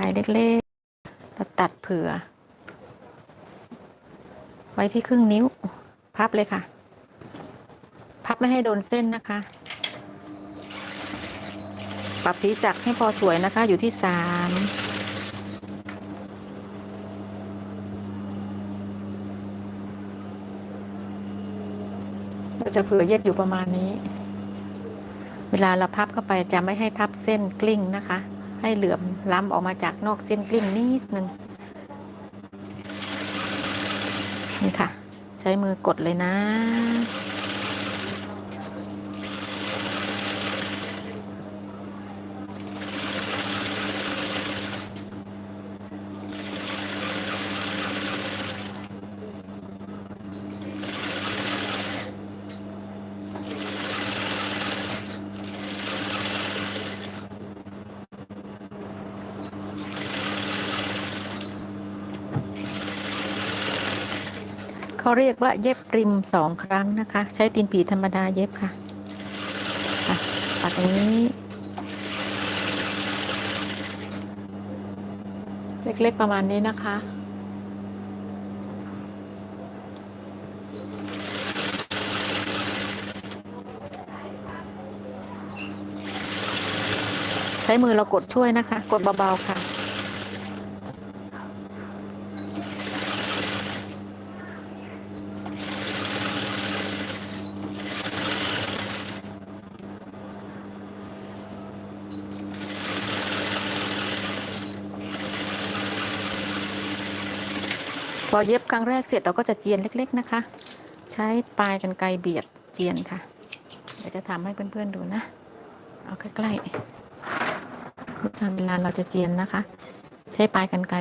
ถ่ายเล็กๆเราตัดเผื่อ ไว้ที่ครึ่งนิ้ว พับเลยค่ะ พับไม่ให้โดนเส้นนะคะ ปรับผีจักรให้พอสวยนะคะ อยู่ที่สามเราจะเผื่อเย็บอยู่ประมาณนี้ เวลาเราพับเข้าไปจะไม่ให้ทับเส้นกลิ้งนะคะ ให้เหลื่อมล้ำออกมาจากนอกเส้นกลิ้งนิดนึงนี่ค่ะ ใช้มือกดเลยนะ เขาเรียกว่าเย็บริมสองครั้งนะคะ ใช้ตีนผีธรรมดาเย็บค่ะค่ะปัดตรงนี้ เล็กๆประมาณนี้นะคะใช้มือเรากดช่วยนะคะ กดเบาๆค่ะ พอเย็บครั้งแรกเสร็จเราก็จะเจียนเล็ก ๆนะคะ ใช้ปลายกันไกรเบียดเจียนค่ะเดี๋ยวจะทำให้เพื่อนๆดูนะ เอาใกล้ๆทำเวลาเราจะเจียนนะคะ ใช้ปลายกันไกร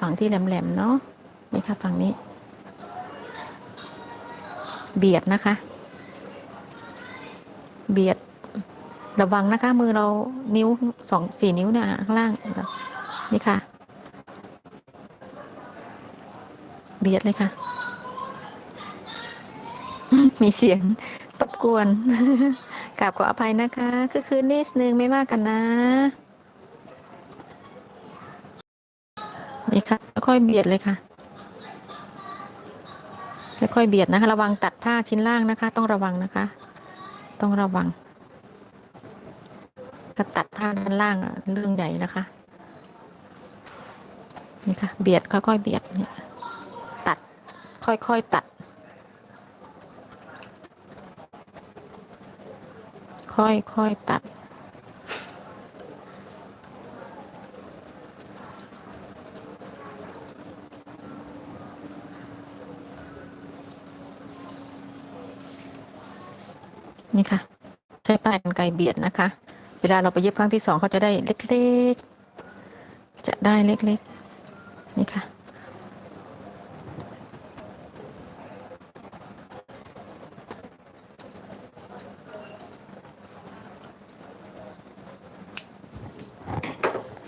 ฝั่งที่แหลมๆเนาะนี่ค่ะฝั่งนี้ เบียดนะคะ เบียดระวังนะคะมือเรานิ้วสองสี่นิ้วเนี่ยข้างล่างนี่ค่ะ เบียดเลยค่ะ มีเสียงรบกวนกราบขออภัยนะคะ คือคืนนิดนึงไม่มากกันนะ นี่ค่ะค่อยเบียดเลยค่ะค่อยเบียดนะคะ ระวังตัดผ้าชิ้นล่างนะคะ ต้องระวังนะคะ ต้องระวังถ้าตัดผ้าด้านล่างอะเรื่องใหญ่นะคะ นี่ค่ะ เบียดค่อยๆเบียดเนี่ย ค่อยๆตัด ค่อยๆตัดนี่ค่ะ ใช้ปลายกรรไกเบียดนะคะ เวลาเราไปเย็บครั้งที่สองเขาจะได้เล็ก ๆ จะได้เล็ก ๆ นี่ค่ะ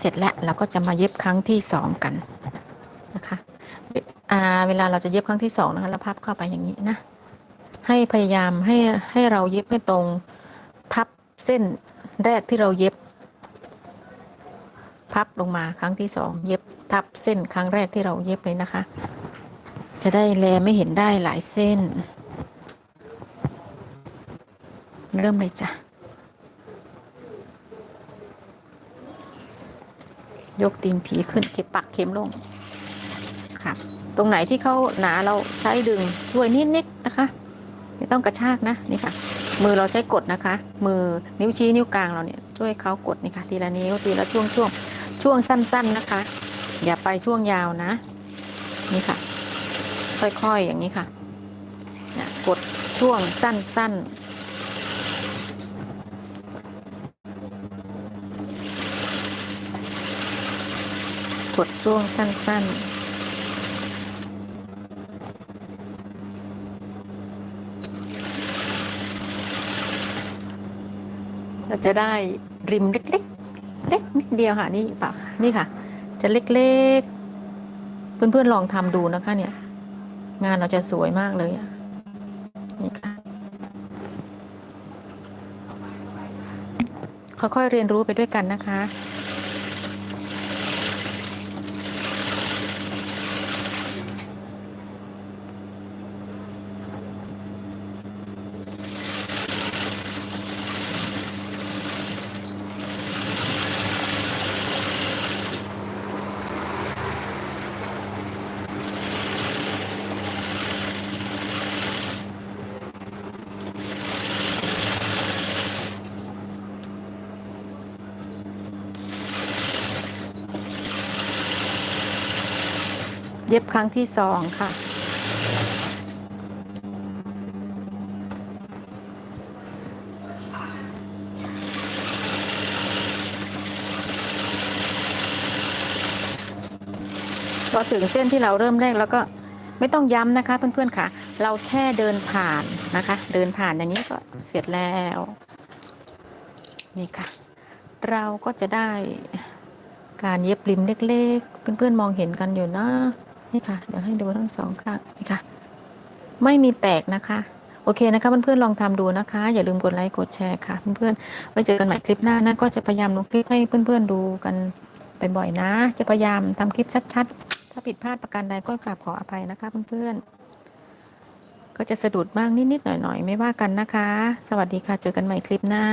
ร็จแล้วเราก็จะมาเย็บครั้งที่สองกันนะคะเวอ่าเวลาเราจะเย็บครั้งที่สองนะคะเราพับเข้าไปอย่างนี้นะ ให้พยายามให้ให้เราเย็บให้ตรงทับเส้นแรกที่เราเย็บ พับลงมาครั้งที่สองเย็บทับเส้นครั้งแรกที่เราเย็บเลยนะคะ จะได้แลไม่เห็นได้หลายเส้น เริ่มเลยจ้ะ ยกตีนผีขึ้นเก็บปักเข็มลงค่ะตรงไหนที่เขาหนาเราใช้ดึงช่วยนิดๆนะคะ ไม่ต้องกระชากนะนี่ค่ะ มือเราใช้กดนะคะ มือนิ้วชี้นิ้วกลางเราเนี่ยช่วยเขากดนี่ค่ะทีละนิ้วทีละช่วงช่วงช่วงสั้น ๆนะคะ อย่าไปช่วงยาวนะ นี่ค่ะ ค่อยๆอย่างนี้ค่ะกดช่วงสั้น ๆ กดช่วงสั้น ๆเราจะได้ริมเล็กๆ เล็กนิดเดียวค่ะนี่ปะนี่ค่ะ จะเล็กๆ เพื่อนๆลองทำดูนะคะเนี่ย งานเราจะสวยมากเลยอะนี่ค่ะค่อยๆเรียนรู้ไปด้วยกันนะคะ เย็บครั้งที่สองค่ะ พอถึงเส้นที่เราเริ่มแรกแล้วก็ไม่ต้องย้ำนะคะเพื่อนๆค่ะ เราแค่เดินผ่านนะคะ เดินผ่านอย่างนี้ก็เสร็จแล้ว นี่ค่ะ เราก็จะได้การเย็บริมเล็กๆ เพื่อนๆมองเห็นกันอยู่นะ นี่ค่ะ เดี๋ยวให้ดูทั้งสองข้างนี่ค่ะ ไม่มีแตกนะคะ โอเคนะคะเพื่อนๆลองทำดูนะคะ อย่าลืมกดไลค์กดแชร์ค่ะ เพื่อนๆไว้เจอกันใหม่คลิปหน้านะก็จะพยายามลงคลิปให้เพื่อนๆดูกันบ่อยๆนะ จะพยายามทำคลิปชัดๆ ถ้าผิดพลาดประการใดก็กราบขออภัยนะคะเพื่อนๆก็จะสะดุดบ้างนิดๆหน่อยๆ ไม่ว่ากันนะคะ สวัสดีค่ะเจอกันใหม่คลิปหน้า